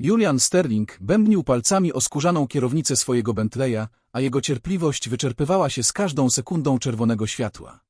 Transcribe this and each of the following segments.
Julian Sterling bębnił palcami o skórzaną kierownicę swojego Bentleya, a jego cierpliwość wyczerpywała się z każdą sekundą czerwonego światła.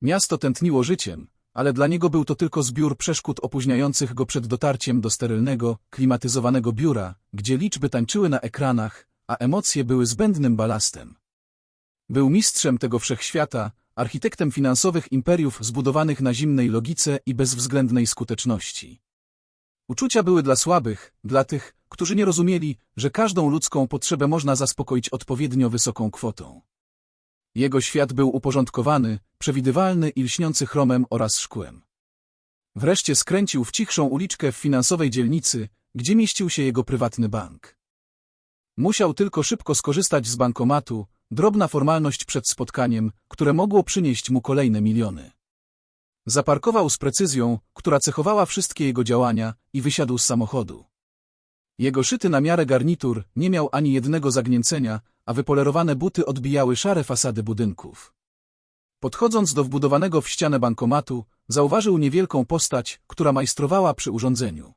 Miasto tętniło życiem, ale dla niego był to tylko zbiór przeszkód opóźniających go przed dotarciem do sterylnego, klimatyzowanego biura, gdzie liczby tańczyły na ekranach, a emocje były zbędnym balastem. Był mistrzem tego wszechświata, architektem finansowych imperiów zbudowanych na zimnej logice i bezwzględnej skuteczności. Uczucia były dla słabych, dla tych, którzy nie rozumieli, że każdą ludzką potrzebę można zaspokoić odpowiednio wysoką kwotą. Jego świat był uporządkowany, przewidywalny i lśniący chromem oraz szkłem. Wreszcie skręcił w cichszą uliczkę w finansowej dzielnicy, gdzie mieścił się jego prywatny bank. Musiał tylko szybko skorzystać z bankomatu, drobna formalność przed spotkaniem, które mogło przynieść mu kolejne miliony. Zaparkował z precyzją, która cechowała wszystkie jego działania i wysiadł z samochodu. Jego szyty na miarę garnitur nie miał ani jednego zagnięcenia, a wypolerowane buty odbijały szare fasady budynków. Podchodząc do wbudowanego w ścianę bankomatu, zauważył niewielką postać, która majstrowała przy urządzeniu.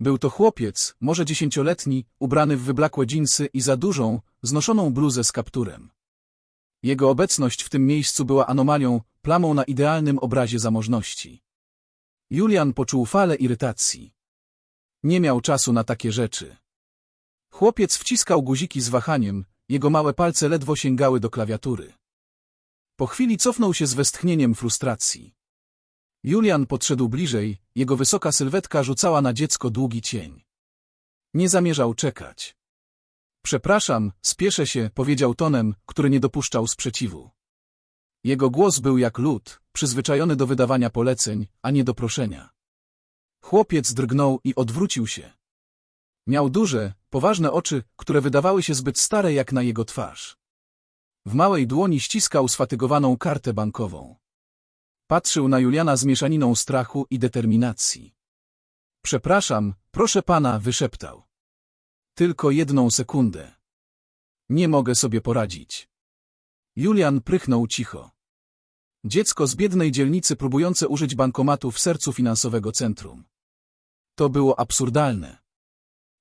Był to chłopiec, może dziesięcioletni, ubrany w wyblakłe dżinsy i za dużą, znoszoną bluzę z kapturem. Jego obecność w tym miejscu była anomalią, plamą na idealnym obrazie zamożności. Julian poczuł falę irytacji. Nie miał czasu na takie rzeczy. Chłopiec wciskał guziki z wahaniem, jego małe palce ledwo sięgały do klawiatury. Po chwili cofnął się z westchnieniem frustracji. Julian podszedł bliżej, jego wysoka sylwetka rzucała na dziecko długi cień. Nie zamierzał czekać. Przepraszam, spieszę się, powiedział tonem, który nie dopuszczał sprzeciwu. Jego głos był jak lód, przyzwyczajony do wydawania poleceń, a nie do proszenia. Chłopiec drgnął i odwrócił się. Miał duże, poważne oczy, które wydawały się zbyt stare jak na jego twarz. W małej dłoni ściskał sfatygowaną kartę bankową. Patrzył na Juliana z mieszaniną strachu i determinacji. Przepraszam, proszę pana, wyszeptał. Tylko jedną sekundę. Nie mogę sobie poradzić. Julian prychnął cicho. Dziecko z biednej dzielnicy próbujące użyć bankomatu w sercu finansowego centrum. To było absurdalne.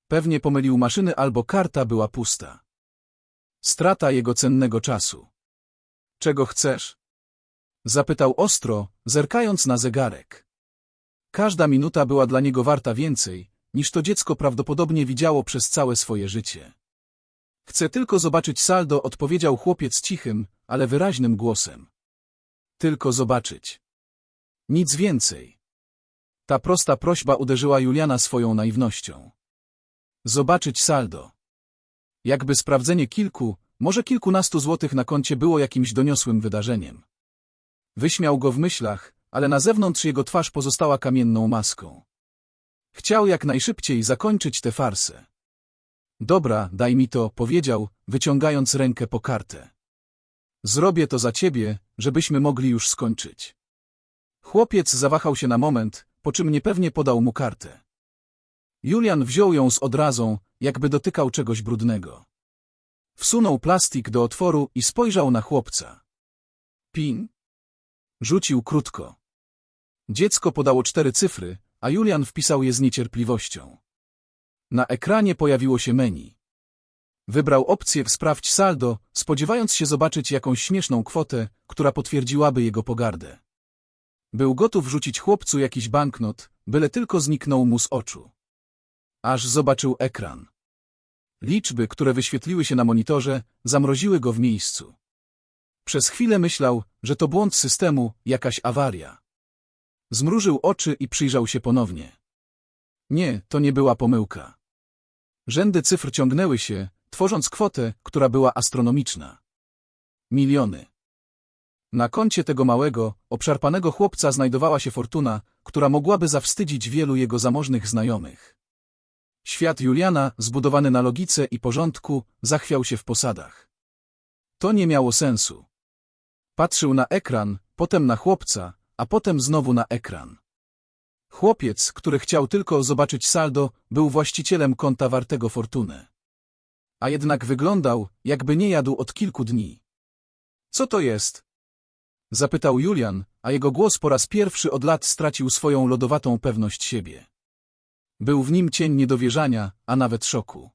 Pewnie pomylił maszyny albo karta była pusta. Strata jego cennego czasu. Czego chcesz? Zapytał ostro, zerkając na zegarek. Każda minuta była dla niego warta więcej, niż to dziecko prawdopodobnie widziało przez całe swoje życie. Chcę tylko zobaczyć saldo, odpowiedział chłopiec cichym, ale wyraźnym głosem. Tylko zobaczyć. Nic więcej. Ta prosta prośba uderzyła Juliana swoją naiwnością. Zobaczyć saldo. Jakby sprawdzenie kilku, może kilkunastu złotych na koncie było jakimś doniosłym wydarzeniem. Wyśmiał go w myślach, ale na zewnątrz jego twarz pozostała kamienną maską. Chciał jak najszybciej zakończyć tę farsę. Dobra, daj mi to, powiedział, wyciągając rękę po kartę. Zrobię to za ciebie, żebyśmy mogli już skończyć. Chłopiec zawahał się na moment, po czym niepewnie podał mu kartę. Julian wziął ją z odrazą, jakby dotykał czegoś brudnego. Wsunął plastik do otworu i spojrzał na chłopca. Pin? Rzucił krótko. Dziecko podało cztery cyfry, a Julian wpisał je z niecierpliwością. Na ekranie pojawiło się menu. Wybrał opcję Sprawdź saldo, spodziewając się zobaczyć jakąś śmieszną kwotę, która potwierdziłaby jego pogardę. Był gotów rzucić chłopcu jakiś banknot, byle tylko zniknął mu z oczu. Aż zobaczył ekran. Liczby, które wyświetliły się na monitorze, zamroziły go w miejscu. Przez chwilę myślał, że to błąd systemu, jakaś awaria. Zmrużył oczy i przyjrzał się ponownie. Nie, to nie była pomyłka. Rzędy cyfr ciągnęły się, tworząc kwotę, która była astronomiczna. Miliony. Na koncie tego małego, obszarpanego chłopca znajdowała się fortuna, która mogłaby zawstydzić wielu jego zamożnych znajomych. Świat Juliana, zbudowany na logice i porządku, zachwiał się w posadach. To nie miało sensu. Patrzył na ekran, potem na chłopca, a potem znowu na ekran. Chłopiec, który chciał tylko zobaczyć saldo, był właścicielem konta wartego fortunę. A jednak wyglądał, jakby nie jadł od kilku dni. Co to jest? Zapytał Julian, a jego głos po raz pierwszy od lat stracił swoją lodowatą pewność siebie. Był w nim cień niedowierzania, a nawet szoku.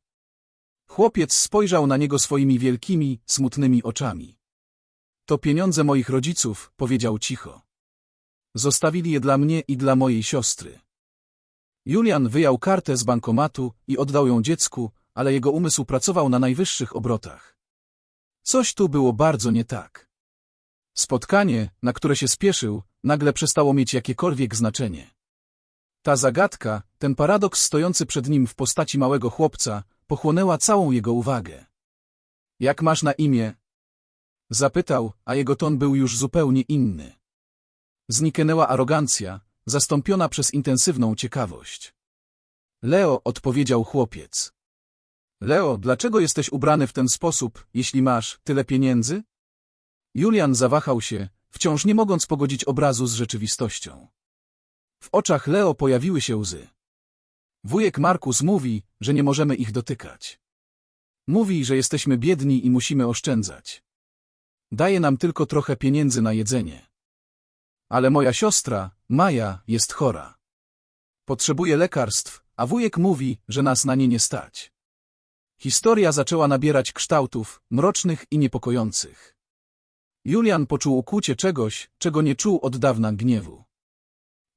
Chłopiec spojrzał na niego swoimi wielkimi, smutnymi oczami. To pieniądze moich rodziców, powiedział cicho. Zostawili je dla mnie i dla mojej siostry. Julian wyjął kartę z bankomatu i oddał ją dziecku, ale jego umysł pracował na najwyższych obrotach. Coś tu było bardzo nie tak. Spotkanie, na które się spieszył, nagle przestało mieć jakiekolwiek znaczenie. Ta zagadka, ten paradoks stojący przed nim w postaci małego chłopca, pochłonęła całą jego uwagę. Jak masz na imię? Zapytał, a jego ton był już zupełnie inny. Zniknęła arogancja, zastąpiona przez intensywną ciekawość. Leo, odpowiedział chłopiec. Leo, dlaczego jesteś ubrany w ten sposób, jeśli masz tyle pieniędzy? Julian zawahał się, wciąż nie mogąc pogodzić obrazu z rzeczywistością. W oczach Leo pojawiły się łzy. Wujek Markus mówi, że nie możemy ich dotykać. Mówi, że jesteśmy biedni i musimy oszczędzać. Daje nam tylko trochę pieniędzy na jedzenie. Ale moja siostra, Maja, jest chora. Potrzebuje lekarstw, a wujek mówi, że nas na nie nie stać. Historia zaczęła nabierać kształtów, mrocznych i niepokojących. Julian poczuł ukłucie czegoś, czego nie czuł od dawna gniewu.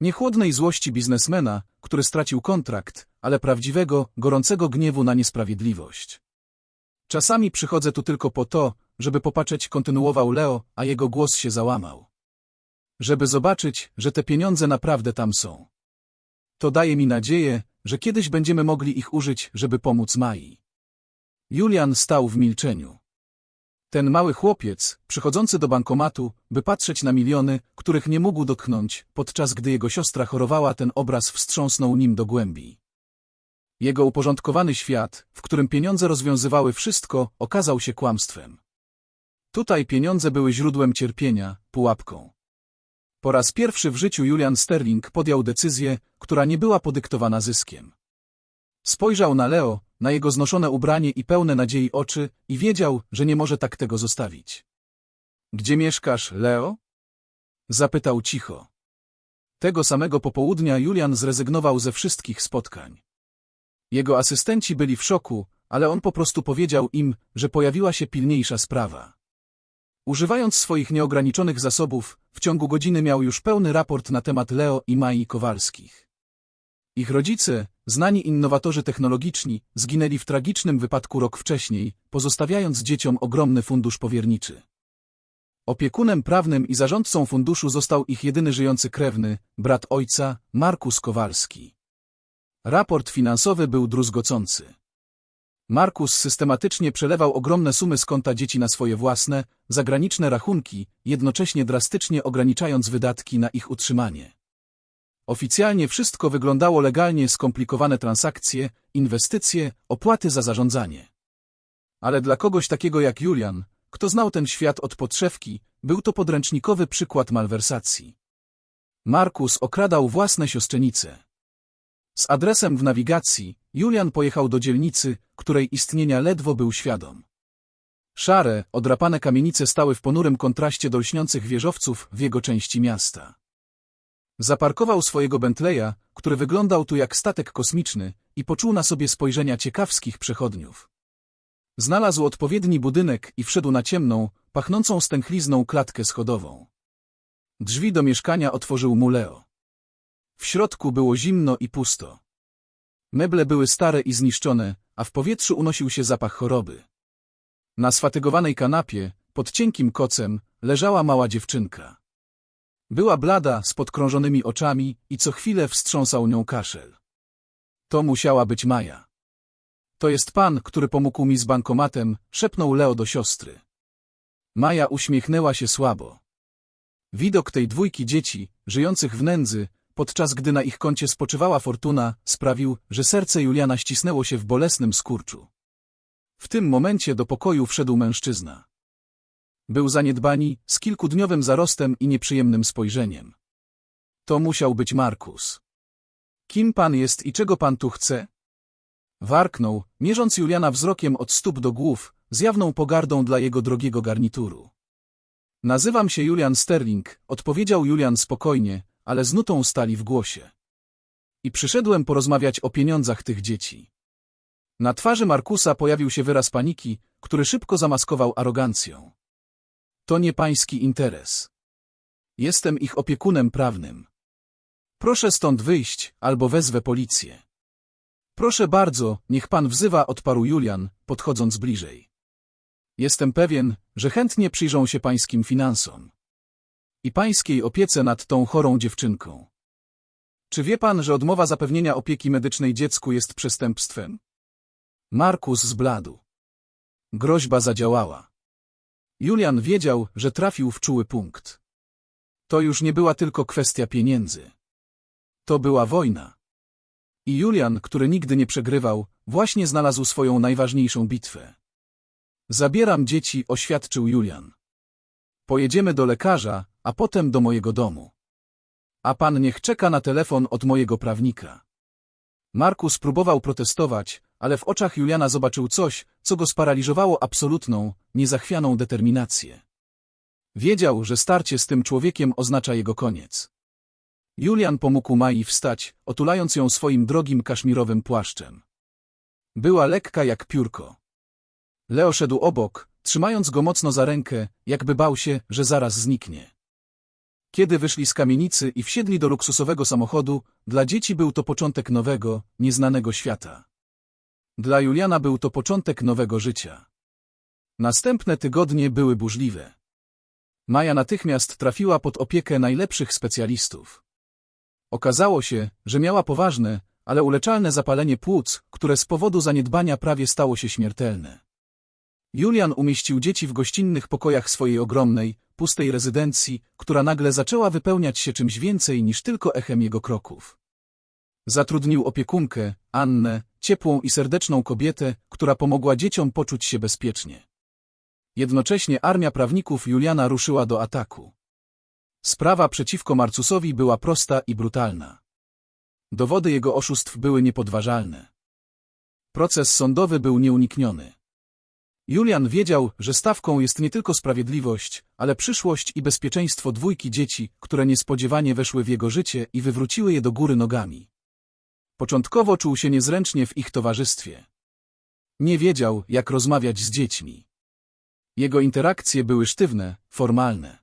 Nie chłodnej złości biznesmena, który stracił kontrakt, ale prawdziwego, gorącego gniewu na niesprawiedliwość. Czasami przychodzę tu tylko po to, żeby popatrzeć, kontynuował Leo, a jego głos się załamał. Żeby zobaczyć, że te pieniądze naprawdę tam są. To daje mi nadzieję, że kiedyś będziemy mogli ich użyć, żeby pomóc Mai. Julian stał w milczeniu. Ten mały chłopiec, przychodzący do bankomatu, by patrzeć na miliony, których nie mógł dotknąć, podczas gdy jego siostra chorowała, ten obraz wstrząsnął nim do głębi. Jego uporządkowany świat, w którym pieniądze rozwiązywały wszystko, okazał się kłamstwem. Tutaj pieniądze były źródłem cierpienia, pułapką. Po raz pierwszy w życiu Julian Sterling podjął decyzję, która nie była podyktowana zyskiem. Spojrzał na Leo, na jego znoszone ubranie i pełne nadziei oczy i wiedział, że nie może tak tego zostawić. Gdzie mieszkasz, Leo? Zapytał cicho. Tego samego popołudnia Julian zrezygnował ze wszystkich spotkań. Jego asystenci byli w szoku, ale on po prostu powiedział im, że pojawiła się pilniejsza sprawa. Używając swoich nieograniczonych zasobów, w ciągu godziny miał już pełny raport na temat Leo i Mai Kowalskich. Ich rodzice, znani innowatorzy technologiczni, zginęli w tragicznym wypadku rok wcześniej, pozostawiając dzieciom ogromny fundusz powierniczy. Opiekunem prawnym i zarządcą funduszu został ich jedyny żyjący krewny, brat ojca, Markus Kowalski. Raport finansowy był druzgocący. Markus systematycznie przelewał ogromne sumy z konta dzieci na swoje własne, zagraniczne rachunki, jednocześnie drastycznie ograniczając wydatki na ich utrzymanie. Oficjalnie wszystko wyglądało legalnie, skomplikowane transakcje, inwestycje, opłaty za zarządzanie. Ale dla kogoś takiego jak Julian, kto znał ten świat od podszewki, był to podręcznikowy przykład malwersacji. Markus okradał własne siostrzenice. Z adresem w nawigacji, Julian pojechał do dzielnicy, której istnienia ledwo był świadom. Szare, odrapane kamienice stały w ponurym kontraście do lśniących wieżowców w jego części miasta. Zaparkował swojego Bentleya, który wyglądał tu jak statek kosmiczny, i poczuł na sobie spojrzenia ciekawskich przechodniów. Znalazł odpowiedni budynek i wszedł na ciemną, pachnącą stęchlizną klatkę schodową. Drzwi do mieszkania otworzył mu Leo. W środku było zimno i pusto. Meble były stare i zniszczone, a w powietrzu unosił się zapach choroby. Na sfatygowanej kanapie, pod cienkim kocem, leżała mała dziewczynka. Była blada, z podkrążonymi oczami i co chwilę wstrząsał nią kaszel. To musiała być Maja. To jest pan, który pomógł mi z bankomatem, szepnął Leo do siostry. Maja uśmiechnęła się słabo. Widok tej dwójki dzieci, żyjących w nędzy, podczas gdy na ich koncie spoczywała fortuna, sprawił, że serce Juliana ścisnęło się w bolesnym skurczu. W tym momencie do pokoju wszedł mężczyzna. Był zaniedbani, z kilkudniowym zarostem i nieprzyjemnym spojrzeniem. To musiał być Markus. Kim pan jest i czego pan tu chce? Warknął, mierząc Juliana wzrokiem od stóp do głów, z jawną pogardą dla jego drogiego garnituru. Nazywam się Julian Sterling, odpowiedział Julian spokojnie, ale z nutą stali w głosie. I przyszedłem porozmawiać o pieniądzach tych dzieci. Na twarzy Markusa pojawił się wyraz paniki, który szybko zamaskował arogancją. To nie pański interes. Jestem ich opiekunem prawnym. Proszę stąd wyjść, albo wezwę policję. Proszę bardzo, niech pan wzywa, odparł Julian, podchodząc bliżej. Jestem pewien, że chętnie przyjrzą się pańskim finansom. I pańskiej opiece nad tą chorą dziewczynką. Czy wie pan, że odmowa zapewnienia opieki medycznej dziecku jest przestępstwem? Markus zbladł. Groźba zadziałała. Julian wiedział, że trafił w czuły punkt. To już nie była tylko kwestia pieniędzy. To była wojna. I Julian, który nigdy nie przegrywał, właśnie znalazł swoją najważniejszą bitwę. Zabieram dzieci, oświadczył Julian. Pojedziemy do lekarza, a potem do mojego domu. A pan niech czeka na telefon od mojego prawnika. Markus próbował protestować, ale w oczach Juliana zobaczył coś, co go sparaliżowało absolutną, niezachwianą determinację. Wiedział, że starcie z tym człowiekiem oznacza jego koniec. Julian pomógł Mai wstać, otulając ją swoim drogim kaszmirowym płaszczem. Była lekka jak piórko. Leo szedł obok, trzymając go mocno za rękę, jakby bał się, że zaraz zniknie. Kiedy wyszli z kamienicy i wsiedli do luksusowego samochodu, dla dzieci był to początek nowego, nieznanego świata. Dla Juliana był to początek nowego życia. Następne tygodnie były burzliwe. Maja natychmiast trafiła pod opiekę najlepszych specjalistów. Okazało się, że miała poważne, ale uleczalne zapalenie płuc, które z powodu zaniedbania prawie stało się śmiertelne. Julian umieścił dzieci w gościnnych pokojach swojej ogromnej, pustej rezydencji, która nagle zaczęła wypełniać się czymś więcej niż tylko echem jego kroków. Zatrudnił opiekunkę, Annę, ciepłą i serdeczną kobietę, która pomogła dzieciom poczuć się bezpiecznie. Jednocześnie armia prawników Juliana ruszyła do ataku. Sprawa przeciwko Marcusowi była prosta i brutalna. Dowody jego oszustw były niepodważalne. Proces sądowy był nieunikniony. Julian wiedział, że stawką jest nie tylko sprawiedliwość, ale przyszłość i bezpieczeństwo dwójki dzieci, które niespodziewanie weszły w jego życie i wywróciły je do góry nogami. Początkowo czuł się niezręcznie w ich towarzystwie. Nie wiedział, jak rozmawiać z dziećmi. Jego interakcje były sztywne, formalne.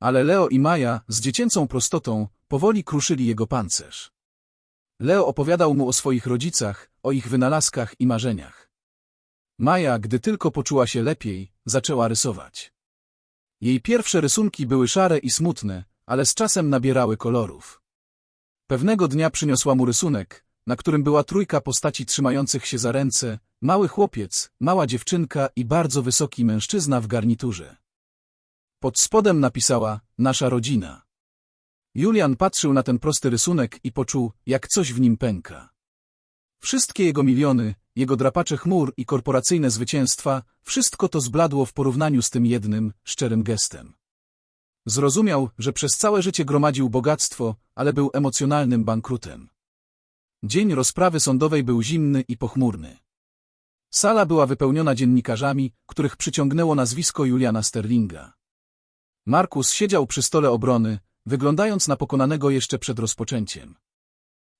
Ale Leo i Maja, z dziecięcą prostotą, powoli kruszyli jego pancerz. Leo opowiadał mu o swoich rodzicach, o ich wynalazkach i marzeniach. Maja, gdy tylko poczuła się lepiej, zaczęła rysować. Jej pierwsze rysunki były szare i smutne, ale z czasem nabierały kolorów. Pewnego dnia przyniosła mu rysunek, na którym była trójka postaci trzymających się za ręce, mały chłopiec, mała dziewczynka i bardzo wysoki mężczyzna w garniturze. Pod spodem napisała Nasza rodzina. Julian patrzył na ten prosty rysunek i poczuł, jak coś w nim pęka. Wszystkie jego miliony, jego drapacze chmur i korporacyjne zwycięstwa, wszystko to zbladło w porównaniu z tym jednym, szczerym gestem. Zrozumiał, że przez całe życie gromadził bogactwo, ale był emocjonalnym bankrutem. Dzień rozprawy sądowej był zimny i pochmurny. Sala była wypełniona dziennikarzami, których przyciągnęło nazwisko Juliana Sterlinga. Markus siedział przy stole obrony, wyglądając na pokonanego jeszcze przed rozpoczęciem.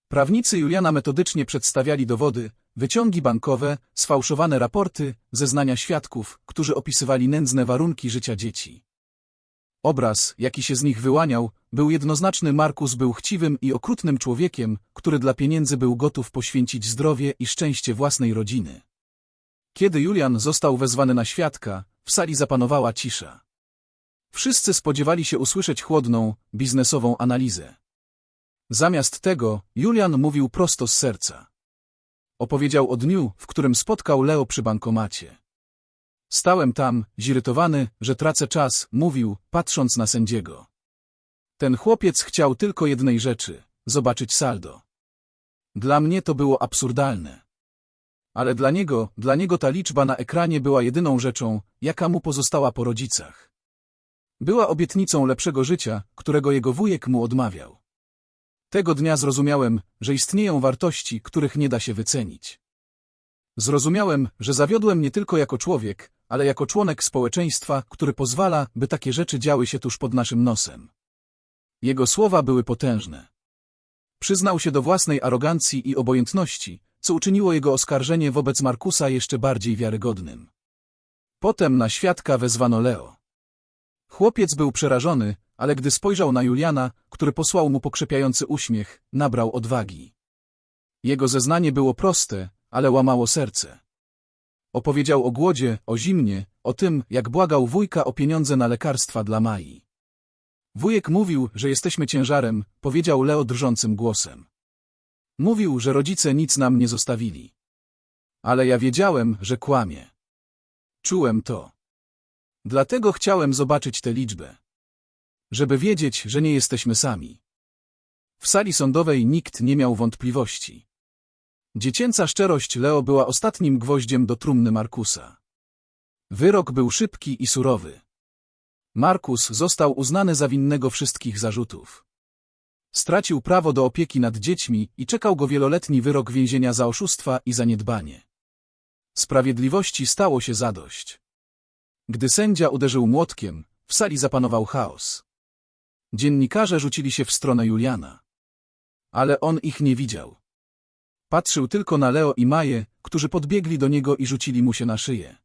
Prawnicy Juliana metodycznie przedstawiali dowody, wyciągi bankowe, sfałszowane raporty, zeznania świadków, którzy opisywali nędzne warunki życia dzieci. Obraz, jaki się z nich wyłaniał, był jednoznaczny Markus był chciwym i okrutnym człowiekiem, który dla pieniędzy był gotów poświęcić zdrowie i szczęście własnej rodziny. Kiedy Julian został wezwany na świadka, w sali zapanowała cisza. Wszyscy spodziewali się usłyszeć chłodną, biznesową analizę. Zamiast tego, Julian mówił prosto z serca. Opowiedział o dniu, w którym spotkał Leo przy bankomacie. Stałem tam, zirytowany, że tracę czas, mówił, patrząc na sędziego. Ten chłopiec chciał tylko jednej rzeczy – zobaczyć saldo. Dla mnie to było absurdalne. Ale dla niego, dla niego ta liczba na ekranie była jedyną rzeczą, jaka mu pozostała po rodzicach. Była obietnicą lepszego życia, którego jego wujek mu odmawiał. Tego dnia zrozumiałem, że istnieją wartości, których nie da się wycenić. Zrozumiałem, że zawiodłem nie tylko jako człowiek, ale jako członek społeczeństwa, który pozwala, by takie rzeczy działy się tuż pod naszym nosem. Jego słowa były potężne. Przyznał się do własnej arogancji i obojętności, co uczyniło jego oskarżenie wobec Markusa jeszcze bardziej wiarygodnym. Potem na świadka wezwano Leo. Chłopiec był przerażony, ale gdy spojrzał na Juliana, który posłał mu pokrzepiający uśmiech, nabrał odwagi. Jego zeznanie było proste, ale łamało serce. Opowiedział o głodzie, o zimnie, o tym, jak błagał wujka o pieniądze na lekarstwa dla Mai. Wujek mówił, że jesteśmy ciężarem, powiedział Leo drżącym głosem. Mówił, że rodzice nic nam nie zostawili. Ale ja wiedziałem, że kłamie. Czułem to. Dlatego chciałem zobaczyć tę liczbę. Żeby wiedzieć, że nie jesteśmy sami. W sali sądowej nikt nie miał wątpliwości. Dziecięca szczerość Leo była ostatnim gwoździem do trumny Markusa. Wyrok był szybki i surowy. Markus został uznany za winnego wszystkich zarzutów. Stracił prawo do opieki nad dziećmi i czekał go wieloletni wyrok więzienia za oszustwa i zaniedbanie. Sprawiedliwości stało się zadość. Gdy sędzia uderzył młotkiem, w sali zapanował chaos. Dziennikarze rzucili się w stronę Juliana. Ale on ich nie widział. Patrzył tylko na Leo i Maję, którzy podbiegli do niego i rzucili mu się na szyję.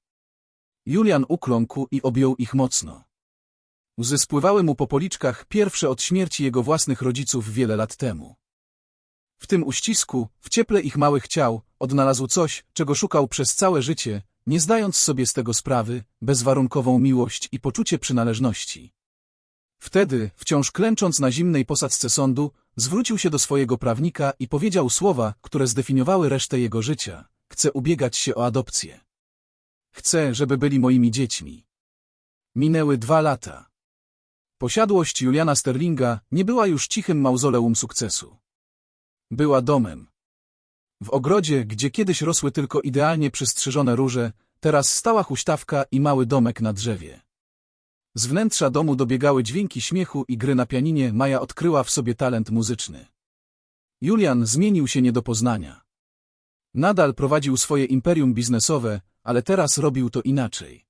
Julian ukląkł i objął ich mocno. Łzy spływały mu po policzkach pierwsze od śmierci jego własnych rodziców wiele lat temu. W tym uścisku, w cieple ich małych ciał, odnalazł coś, czego szukał przez całe życie, nie zdając sobie z tego sprawy, bezwarunkową miłość i poczucie przynależności. Wtedy, wciąż klęcząc na zimnej posadzce sądu, zwrócił się do swojego prawnika i powiedział słowa, które zdefiniowały resztę jego życia. Chcę ubiegać się o adopcję. Chcę, żeby byli moimi dziećmi. Minęły dwa lata. Posiadłość Juliana Sterlinga nie była już cichym mauzoleum sukcesu. Była domem. W ogrodzie, gdzie kiedyś rosły tylko idealnie przystrzyżone róże, teraz stała huśtawka i mały domek na drzewie. Z wnętrza domu dobiegały dźwięki śmiechu i gry na pianinie, Maja odkryła w sobie talent muzyczny. Julian zmienił się nie do poznania. Nadal prowadził swoje imperium biznesowe, ale teraz robił to inaczej.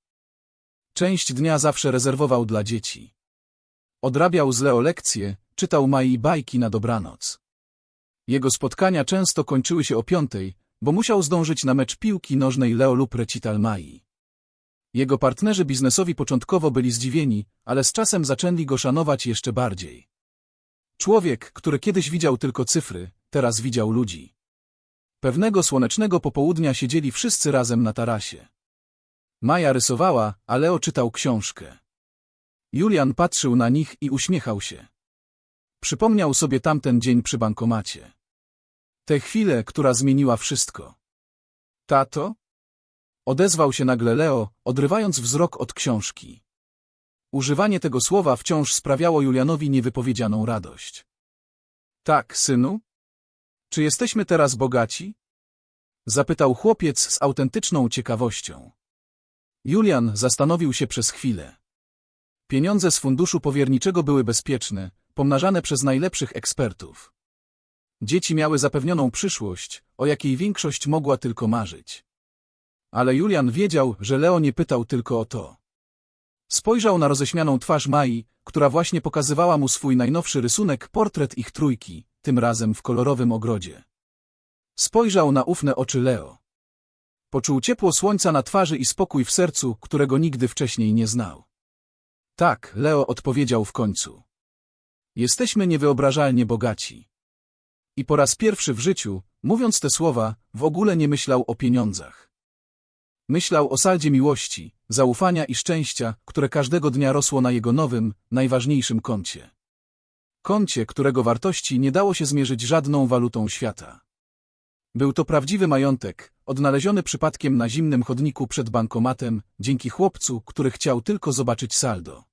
Część dnia zawsze rezerwował dla dzieci. Odrabiał z Leo lekcje, czytał Mai bajki na dobranoc. Jego spotkania często kończyły się o piątej, bo musiał zdążyć na mecz piłki nożnej Leo lub recital Mai. Jego partnerzy biznesowi początkowo byli zdziwieni, ale z czasem zaczęli go szanować jeszcze bardziej. Człowiek, który kiedyś widział tylko cyfry, teraz widział ludzi. Pewnego słonecznego popołudnia siedzieli wszyscy razem na tarasie. Maja rysowała, a Leo czytał książkę. Julian patrzył na nich i uśmiechał się. Przypomniał sobie tamten dzień przy bankomacie. Tę chwilę, która zmieniła wszystko. Tato? Odezwał się nagle Leo, odrywając wzrok od książki. Używanie tego słowa wciąż sprawiało Julianowi niewypowiedzianą radość. Tak, synu? Czy jesteśmy teraz bogaci? Zapytał chłopiec z autentyczną ciekawością. Julian zastanowił się przez chwilę. Pieniądze z funduszu powierniczego były bezpieczne, pomnażane przez najlepszych ekspertów. Dzieci miały zapewnioną przyszłość, o jakiej większość mogła tylko marzyć. Ale Julian wiedział, że Leo nie pytał tylko o to. Spojrzał na roześmianą twarz Mai, która właśnie pokazywała mu swój najnowszy rysunek, portret ich trójki, tym razem w kolorowym ogrodzie. Spojrzał na ufne oczy Leo. Poczuł ciepło słońca na twarzy i spokój w sercu, którego nigdy wcześniej nie znał. Tak, Leo odpowiedział w końcu. Jesteśmy niewyobrażalnie bogaci. I po raz pierwszy w życiu, mówiąc te słowa, w ogóle nie myślał o pieniądzach. Myślał o saldzie miłości, zaufania i szczęścia, które każdego dnia rosło na jego nowym, najważniejszym koncie. Koncie, którego wartości nie dało się zmierzyć żadną walutą świata. Był to prawdziwy majątek, odnaleziony przypadkiem na zimnym chodniku przed bankomatem, dzięki chłopcu, który chciał tylko zobaczyć saldo.